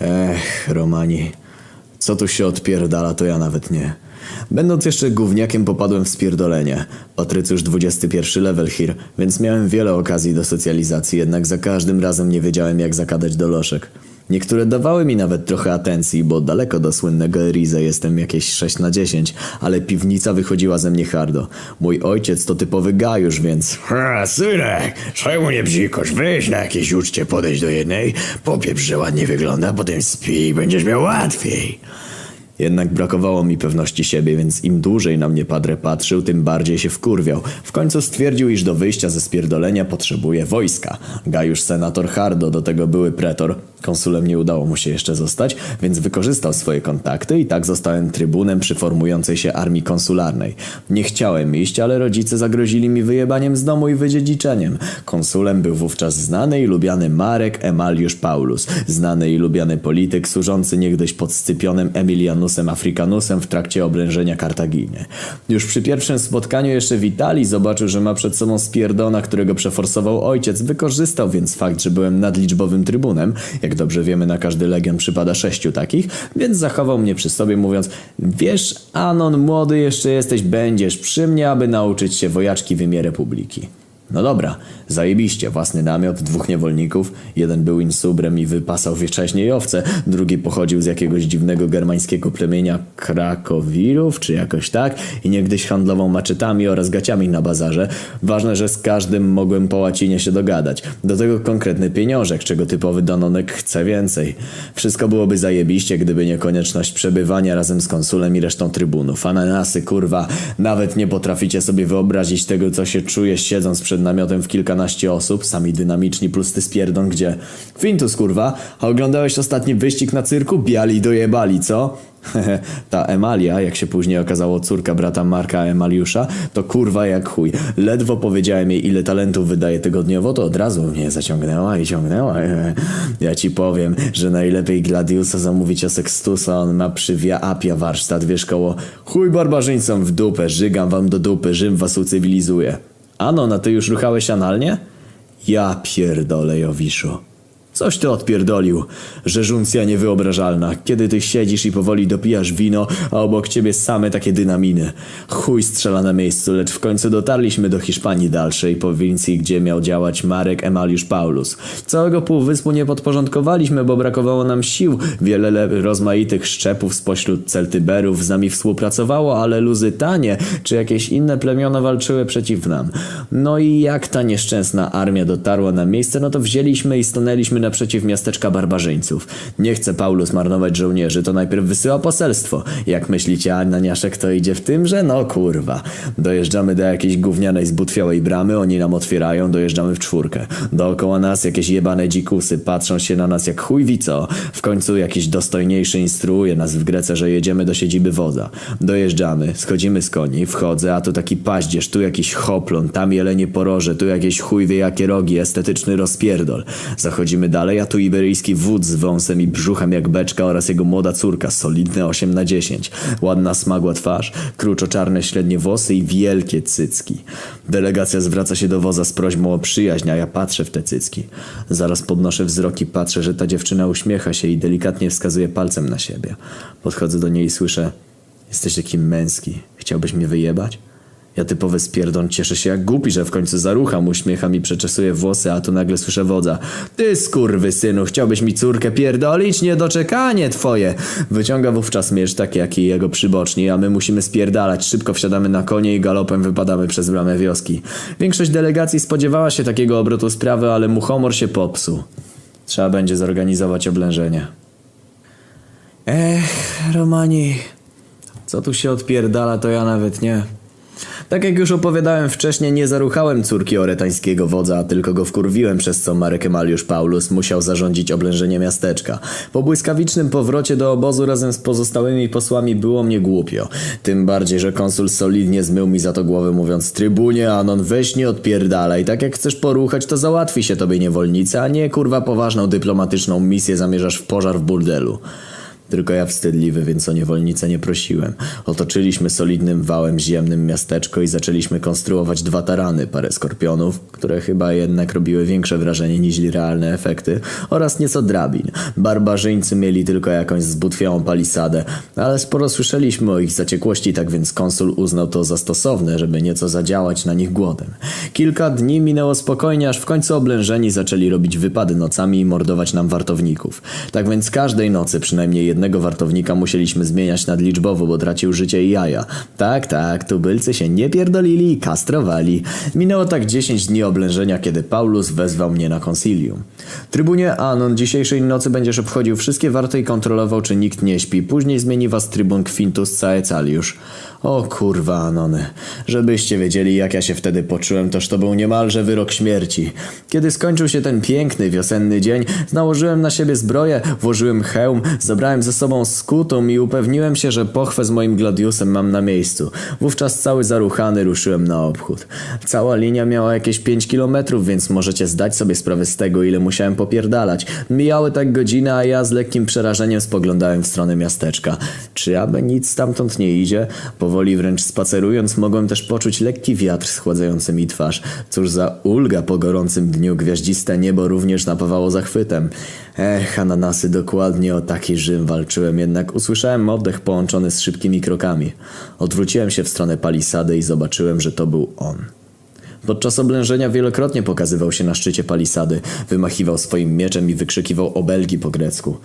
Ech, Romani. Co tu się odpierdala, to ja nawet nie. Będąc jeszcze gówniakiem popadłem w spierdolenie. Patrycjusz 21 level here, więc miałem wiele okazji do socjalizacji, jednak za każdym razem nie wiedziałem jak zakadać do lożek. Niektóre dawały mi nawet trochę atencji, bo daleko do słynnego Erize jestem jakieś 6 na 10, ale piwnica wychodziła ze mnie hardo. Mój ojciec to typowy gajusz, więc... A, synek, czemu nie bzikosz? Weź na jakieś uczcie podejść do jednej, popieprz, że ładnie wygląda, potem spij i będziesz miał łatwiej. Jednak brakowało mi pewności siebie, więc im dłużej na mnie padre patrzył, tym bardziej się wkurwiał. W końcu stwierdził, iż do wyjścia ze spierdolenia potrzebuje wojska. Gajusz senator Hardo, do tego były pretor. Konsulem nie udało mu się jeszcze zostać, więc wykorzystał swoje kontakty i tak zostałem trybunem przy formującej się armii konsularnej. Nie chciałem iść, ale rodzice zagrozili mi wyjebaniem z domu i wydziedziczeniem. Konsulem był wówczas znany i lubiany Marek Emaliusz Paulus, znany i lubiany polityk służący niegdyś pod Scypionem Emilianusem Africanusem w trakcie oblężenia Kartaginy. Już przy pierwszym spotkaniu jeszcze witali, zobaczył, że ma przed sobą spierdona, którego przeforsował ojciec, wykorzystał więc fakt, że byłem nadliczbowym trybunem, jak dobrze wiemy na każdy legion przypada sześciu takich, więc zachował mnie przy sobie mówiąc Wiesz, Anon, młody jeszcze jesteś, będziesz przy mnie, aby nauczyć się wojaczki w imię Republiki. No dobra, zajebiście, własny namiot, dwóch niewolników, jeden był insubrem i wypasał wiecześnie owce, drugi pochodził z jakiegoś dziwnego germańskiego plemienia Krakowirów, czy jakoś tak, i niegdyś handlował maczetami oraz gaciami na bazarze. Ważne, że z każdym mogłem po łacinie się dogadać. Do tego konkretny pieniążek, czego typowy Danonek chce więcej. Wszystko byłoby zajebiście, gdyby nie konieczność przebywania razem z konsulem i resztą trybunów. Ananasy, kurwa, nawet nie potraficie sobie wyobrazić tego, co się czuje siedząc przed namiotem w kilkanaście osób, sami dynamiczni plus ty spierdon, gdzie... Fintus, kurwa, a oglądałeś ostatni wyścig na cyrku? Biali dojebali, co? Ta Emalia, jak się później okazało córka brata Marka Emaliusza, to kurwa jak chuj. Ledwo powiedziałem jej ile talentów wydaje tygodniowo, to od razu mnie zaciągnęła i ciągnęła. Ja ci powiem, że najlepiej Gladiusa zamówić o Sextusa, on ma przy Via Appia warsztat, wiesz koło chuj barbarzyńcom w dupę, żygam wam do dupy, Rzym was ucywilizuje. Ano, na ty już ruchałeś analnie? Ja pierdolę, Jowiszu. Coś ty odpierdolił. Rzeżuncja niewyobrażalna. Kiedy ty siedzisz i powoli dopijasz wino, a obok ciebie same takie dynaminy. Chuj strzela na miejscu, lecz w końcu dotarliśmy do Hiszpanii dalszej, prowincji, gdzie miał działać Marek Emaliusz Paulus. Całego półwyspu nie podporządkowaliśmy, bo brakowało nam sił. Wiele le- rozmaitych szczepów spośród Celtyberów z nami współpracowało, ale Luzytanie czy jakieś inne plemiona walczyły przeciw nam. No i jak ta nieszczęsna armia dotarła na miejsce, no to wzięliśmy i stanęliśmy naprzeciw miasteczka barbarzyńców. Nie chce Paulus marnować żołnierzy, to najpierw wysyła poselstwo. Jak myślicie, Ananiaszek to idzie w tymże? No kurwa. Dojeżdżamy do jakiejś gównianej zbutwiałej bramy, oni nam otwierają, dojeżdżamy w czwórkę. Dookoła nas jakieś jebane dzikusy, patrzą się na nas jak chuj wie co. W końcu jakiś dostojniejszy instruuje nas w Grece, że jedziemy do siedziby wodza. Dojeżdżamy, schodzimy z koni, wchodzę, a tu taki paździerz, tu jakiś hoplon, tam jelenie poroże, tu jakieś chuj wie jakie rogi, estetyczny rozpierdol. Zachodzimy dalej, a tu iberyjski wódz z wąsem i brzuchem jak beczka oraz jego młoda córka, solidne 8 na 10. Ładna smagła twarz, kruczo-czarne średnie włosy i wielkie cycki. Delegacja zwraca się do woza z prośbą o przyjaźń, a ja patrzę w te cycki. Zaraz podnoszę wzrok i patrzę, że ta dziewczyna uśmiecha się i delikatnie wskazuje palcem na siebie. Podchodzę do niej i słyszę Jesteś taki męski. Chciałbyś mnie wyjebać? Ja typowy spierdon cieszę się jak głupi, że w końcu zarucham, uśmiecham i przeczesuję włosy, a tu nagle słyszę wodza. Ty skurwy synu, chciałbyś mi córkę pierdolić? Niedoczekanie twoje! Wyciąga wówczas miecz taki jak i jego przyboczni, a my musimy spierdalać. Szybko wsiadamy na konie i galopem wypadamy przez bramę wioski. Większość delegacji spodziewała się takiego obrotu sprawy, ale mu humor się popsuł. Trzeba będzie zorganizować oblężenie. Ech, Romani... Co tu się odpierdala, to ja nawet nie. Tak jak już opowiadałem wcześniej, nie zaruchałem córki oretańskiego wodza, tylko go wkurwiłem, przez co Marek Emaliusz Paulus musiał zarządzić oblężenie miasteczka. Po błyskawicznym powrocie do obozu razem z pozostałymi posłami było mnie głupio. Tym bardziej, że konsul solidnie zmył mi za to głowę mówiąc Trybunie, Anon, weź nie odpierdalaj, tak jak chcesz poruchać, to załatwi się tobie niewolnicy, a nie kurwa poważną dyplomatyczną misję zamierzasz w pożar w burdelu. Tylko ja wstydliwy, więc o niewolnicę nie prosiłem. Otoczyliśmy solidnym wałem ziemnym miasteczko i zaczęliśmy konstruować dwa tarany, parę skorpionów, które chyba jednak robiły większe wrażenie niż realne efekty, oraz nieco drabin. Barbarzyńcy mieli tylko jakąś zbutwiałą palisadę, ale sporo słyszeliśmy o ich zaciekłości, tak więc konsul uznał to za stosowne, żeby nieco zadziałać na nich głodem. Kilka dni minęło spokojnie, aż w końcu oblężeni zaczęli robić wypady nocami i mordować nam wartowników. Tak więc każdej nocy przynajmniej jednego wartownika musieliśmy zmieniać nadliczbowo, bo tracił życie i jaja. Tak, tak, tubylcy się nie pierdolili i kastrowali. Minęło tak 10 dni oblężenia, kiedy Paulus wezwał mnie na konsilium. Trybunie Anon, dzisiejszej nocy będziesz obchodził wszystkie warty i kontrolował, czy nikt nie śpi. Później zmieni was trybun Quintus Caecaliusz. O kurwa, Anony. Żebyście wiedzieli, jak ja się wtedy poczułem, toż to był niemalże wyrok śmierci. Kiedy skończył się ten piękny, wiosenny dzień, nałożyłem na siebie zbroję, włożyłem hełm, zabrałem ze sobą skutum i upewniłem się, że pochwę z moim gladiusem mam na miejscu. Wówczas cały zaruchany ruszyłem na obchód. Cała linia miała jakieś 5 kilometrów, więc możecie zdać sobie sprawę z tego, ile musiałem popierdalać. Mijały tak godziny, a ja z lekkim przerażeniem spoglądałem w stronę miasteczka. Czy aby nic stamtąd nie idzie? Powoli wręcz spacerując mogłem też poczuć lekki wiatr schładzający mi twarz. Cóż za ulga po gorącym dniu, gwiaździste niebo również napawało zachwytem. Ech, ananasy, dokładnie o taki Rzym walczyłem, jednak usłyszałem oddech połączony z szybkimi krokami. Odwróciłem się w stronę palisady i zobaczyłem, że to był on. Podczas oblężenia wielokrotnie pokazywał się na szczycie palisady, wymachiwał swoim mieczem i wykrzykiwał obelgi po grecku.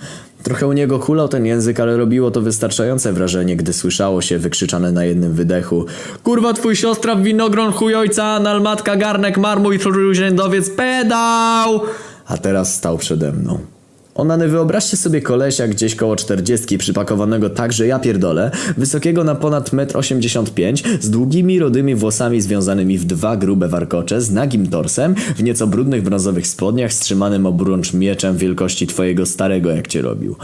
Trochę u niego hulał ten język, ale robiło to wystarczające wrażenie, gdy słyszało się wykrzyczane na jednym wydechu Kurwa twój siostra w winogron chujojca, nalmatka garnek marmuj trójrzędowiec pedał! A teraz stał przede mną. Onany, wyobraźcie sobie kolesia gdzieś koło czterdziestki, przypakowanego tak, że ja pierdolę, wysokiego na ponad 1,85 m, z długimi, rodymi włosami związanymi w dwa grube warkocze, z nagim torsem, w nieco brudnych brązowych spodniach, z trzymanym obrącz mieczem wielkości twojego starego, jak cię robił.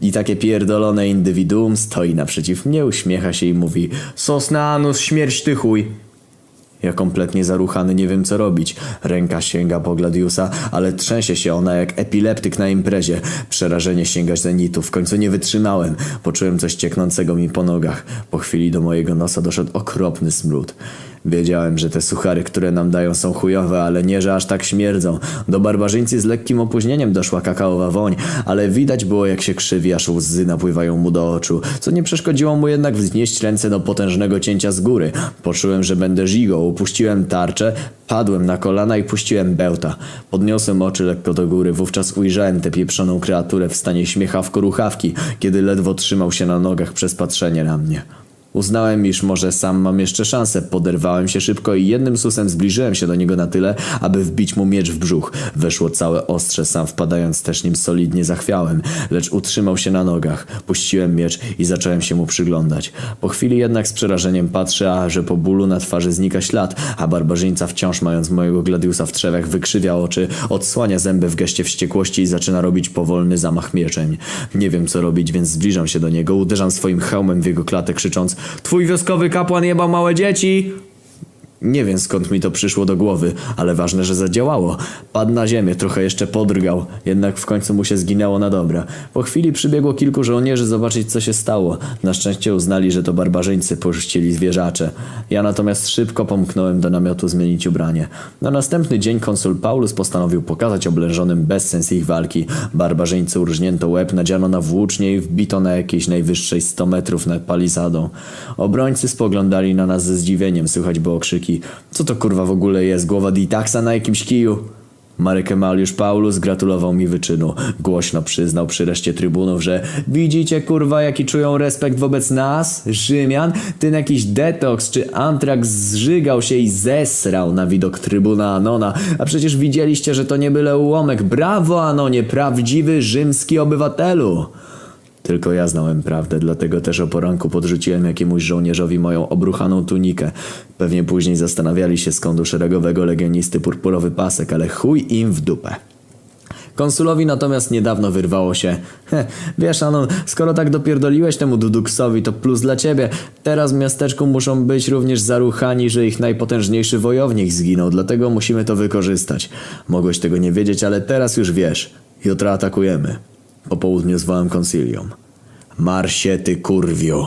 I takie pierdolone indywiduum stoi naprzeciw mnie, uśmiecha się i mówi Sosna anus, śmierć ty chuj. Ja kompletnie zaruchany nie wiem co robić. Ręka sięga po Gladiusa, ale trzęsie się ona jak epileptyk na imprezie. Przerażenie sięga zenitu. W końcu nie wytrzymałem. Poczułem coś cieknącego mi po nogach. Po chwili do mojego nosa doszedł okropny smród. Wiedziałem, że te suchary, które nam dają są chujowe, ale nie, że aż tak śmierdzą. Do barbarzyńcy z lekkim opóźnieniem doszła kakaowa woń, ale widać było jak się krzywi, aż łzy napływają mu do oczu, co nie przeszkodziło mu jednak wznieść ręce do potężnego cięcia z góry. Poczułem, że będę żigą, upuściłem tarczę, padłem na kolana i puściłem bełta. Podniosłem oczy lekko do góry, wówczas ujrzałem tę pieprzoną kreaturę w stanie śmiechawko-ruchawki, kiedy ledwo trzymał się na nogach przez patrzenie na mnie. Uznałem, iż może sam mam jeszcze szansę. Poderwałem się szybko i jednym susem zbliżyłem się do niego na tyle, aby wbić mu miecz w brzuch. Weszło całe ostrze, sam wpadając też nim solidnie zachwiałem, lecz utrzymał się na nogach. Puściłem miecz i zacząłem się mu przyglądać. Po chwili jednak z przerażeniem patrzę, a że po bólu na twarzy znika ślad, a barbarzyńca wciąż mając mojego gladiusa w trzewach wykrzywia oczy, odsłania zęby w geście wściekłości i zaczyna robić powolny zamach mieczeń. Nie wiem co robić, więc zbliżam się do niego, uderzam swoim hełmem w jego klatę krzycząc Twój wioskowy kapłan jebał małe dzieci! Nie wiem skąd mi to przyszło do głowy, ale ważne, że zadziałało. Padł na ziemię, trochę jeszcze podrgał, jednak w końcu mu się zginęło na dobre. Po chwili przybiegło kilku żołnierzy zobaczyć co się stało. Na szczęście uznali, że to barbarzyńcy porzucili zwierzacze. Ja natomiast szybko pomknąłem do namiotu zmienić ubranie. Na następny dzień konsul Paulus postanowił pokazać oblężonym bezsens ich walki. Barbarzyńcy urżnięto łeb, nadziano na włócznie i wbito na jakiejś najwyższej 100 metrów nad palisadą. Obrońcy spoglądali na nas ze zdziwieniem, słychać było krzyki co to kurwa w ogóle jest? Głowa Ditaxa na jakimś kiju? Marek Emaliusz Paulus gratulował mi wyczynu. Głośno przyznał przy reszcie trybunów, że widzicie kurwa jaki czują respekt wobec nas, Rzymian? Ten jakiś detoks czy antrax zżygał się i zesrał na widok trybuna Anona. A przecież widzieliście, że to nie byle ułomek. Brawo Anonie, prawdziwy rzymski obywatelu! Tylko ja znałem prawdę, dlatego też o poranku podrzuciłem jakiemuś żołnierzowi moją obruchaną tunikę. Pewnie później zastanawiali się skąd u szeregowego legionisty purpurowy pasek, ale chuj im w dupę. Konsulowi natomiast niedawno wyrwało się He, wiesz Anon, skoro tak dopierdoliłeś temu Duduksowi, to plus dla ciebie. Teraz w miasteczku muszą być również zaruchani, że ich najpotężniejszy wojownik zginął, dlatego musimy to wykorzystać. Mogłeś tego nie wiedzieć, ale teraz już wiesz. Jutro atakujemy. Po południu zwołam konsilium. Marsie, ty kurwiu.